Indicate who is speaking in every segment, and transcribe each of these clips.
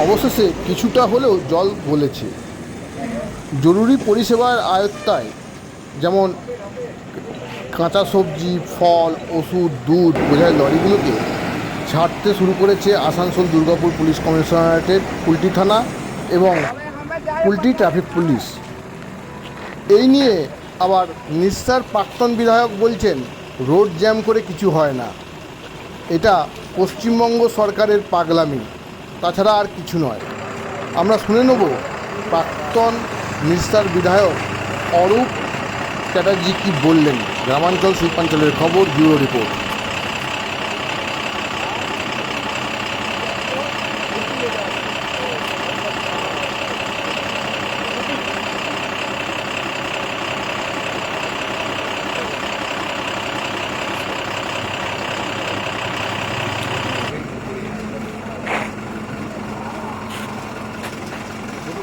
Speaker 1: অবশেষে কিছুটা হলেও জল গলেছে। জরুরি পরিষেবার আয়ত্তায়, যেমন কাঁচা সবজি, ফল, ওষুধ, দুধ বোঝায় লরিগুলোকে ছাড়তে শুরু করেছে আসানসোল দুর্গাপুর পুলিশ কমিশনারেটের পুলটি থানা এবং পুলটি ট্রাফিক পুলিশ। এই নিয়ে আবার নিস্তার প্রাক্তন বিধায়ক বলছেন, রোড জ্যাম করে কিছু হয় না। এটা পশ্চিমবঙ্গ সরকারের পাগলামি। তাছাড়া আর কিছু নয়। আমরা শুনে নেব, প্রাক্তন নিস্তার বিধায়ক অরূপ চ্যাটার্জি কি বললেন। গ্রামাঞ্চল শিল্পাঞ্চলের খবর, ব্যুরো রিপোর্ট।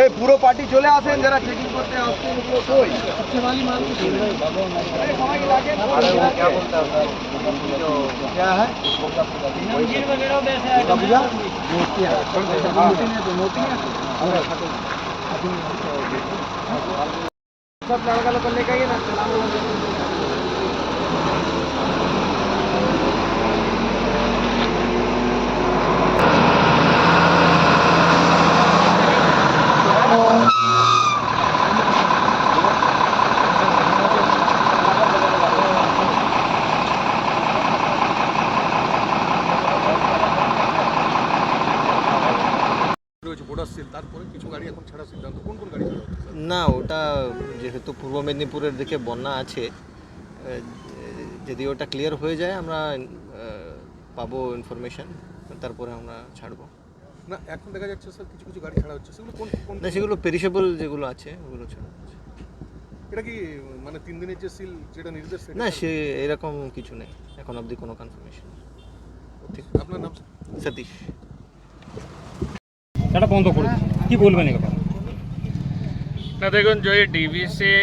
Speaker 2: এই পুরো পার্টি চলে আসেন যারা চেকিং করতে আসছেন এগুলো কই अरे সবাইকে লাগে अरे वो क्या बोलता है जो क्या है दुर्गा पूजा मूर्तियाँ मूर्ति नहीं तो मूर्ति सब लड़का लोग को लेके आइए ना
Speaker 3: সিদ্ধান্ত? কোন কোন গাড়ি ছাড়া
Speaker 4: না ওটা যেহেতু পূর্ব মেদিনীপুরের দিকে বন্যা আছে যদি ওটা ক্লিয়ার হয়ে যায় আমরা পাবো ইনফরমেশন তারপরে আমরা ছাড়বো।
Speaker 3: না এখন দেখা যাচ্ছে স্যার কিছু কিছু গাড়ি ছাড়া হচ্ছে। সেগুলো কোন কোন
Speaker 4: না সেগুলো পেরিশেবল যেগুলো আছে ওগুলো ছাড়া হচ্ছে।
Speaker 3: এটা কি মানে তিন দিনের যে সিল যেটা নির্দেশ
Speaker 4: না সে এরকম কিছু নেই এখন অবধি কোনো কনফার্মেশন ঠিক
Speaker 3: আপনার নাম
Speaker 4: সতীশ।
Speaker 5: সেটা বন্ধ করে। কি বলবেন এই
Speaker 6: না, দেখুন যদি ডিভিসি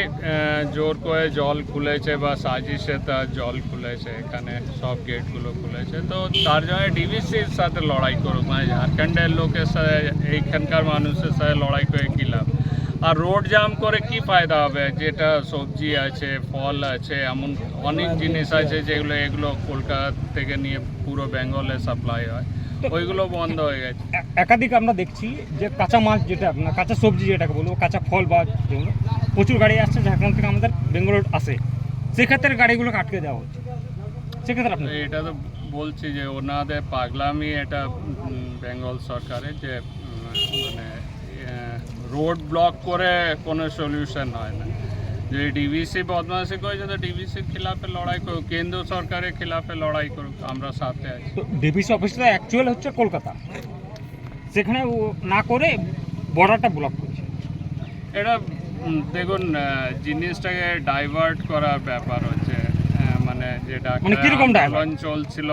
Speaker 6: জোর করে জল খুলেছে বা সাজিশে তার জল খুলেছে, এখানে সব গেটগুলো খুলেছে। তো তার জন্য ডিভিসির সাথে লড়াই করুক মানে ঝাড়খণ্ডের লোকের সাথে, এইখানকার মানুষের সাথে লড়াই করে কী লাভ? আর রোড জাম করে কি ফায়দা হবে? যেটা সবজি আছে, ফল আছে, এমন অনেক জিনিস আছে যেগুলো, এগুলো কলকাতা থেকে নিয়ে পুরো বেঙ্গলে সাপ্লাই হয়। ওইগুলো বন্ধ হয়ে গেছে।
Speaker 5: একাধিক আমরা দেখছি যে কাঁচা মাছ যেটা আপনার কাঁচা সবজি যেটাকে বলব কাঁচা ফল বা যেগুলো প্রচুর গাড়ি আসছে ঝাড়খণ্ড থেকে আমাদের বেঙ্গলোর আসে। সেক্ষেত্রে গাড়িগুলোকে আটকে দেওয়া হচ্ছে। সেক্ষেত্রে আপনি
Speaker 6: এটা তো বলছি যে ওনাদের পাগলামি এটা বেঙ্গল সরকারের যে মানে রোড ব্লক করে কোনো সলিউশন হয় না। যে ডিভিসি বদমাশি করেছে তো ডিভিসির খিলাফে লড়াই করুক কেন্দ্র সরকারের খিলাফে লড়াই করুক আমরা সাথে আছি।
Speaker 5: ডিভিসি অফিসটা অ্যাকচুয়াল হচ্ছে কলকাতা। সেখানে ও না করে বর্ডারটা ব্লক করছে।
Speaker 6: এটা দেখুন জিনিসটাকে ডাইভার্ট করার ব্যাপার হচ্ছে মানে যে
Speaker 5: মানে
Speaker 6: ডাক্তার আন্দোলন চলছিল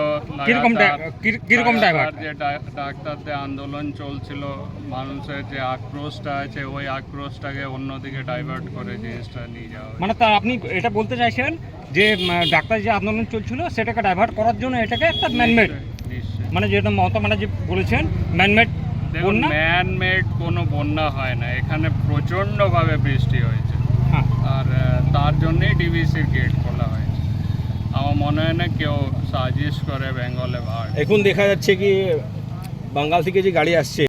Speaker 5: কীরকম
Speaker 6: যে ডাক্তারদের আন্দোলন চলছিল মানুষের যে আক্রোশটা আছে ওই আক্রোশটাকে অন্যদিকে ডাইভার্ট করে জিনিসটা নিয়ে যাওয়া
Speaker 5: মানে তা আপনি এটা বলতে চাইছেন যে ডাক্তার যে আন্দোলন চলছিল সেটাকে ডাইভার্ট করার জন্য এটাকে একটা ম্যানমেড। মানে যেটা মমতা ব্যানার্জি বলেছেন ম্যানমেড
Speaker 6: দেখুন
Speaker 5: বন্যা?
Speaker 6: ম্যান কোনো বন্যা হয় না। এখানে প্রচণ্ডভাবে বৃষ্টি হয়েছে।
Speaker 5: হ্যাঁ।
Speaker 6: আর তার জন্যই ডিভিসির গেট খোলা আমার মনে হয় না কেউ সাজিশ করে বেঙ্গলে ভাড়
Speaker 7: এখন দেখা যাচ্ছে কি, বাঙ্গাল থেকে যে গাড়ি আসছে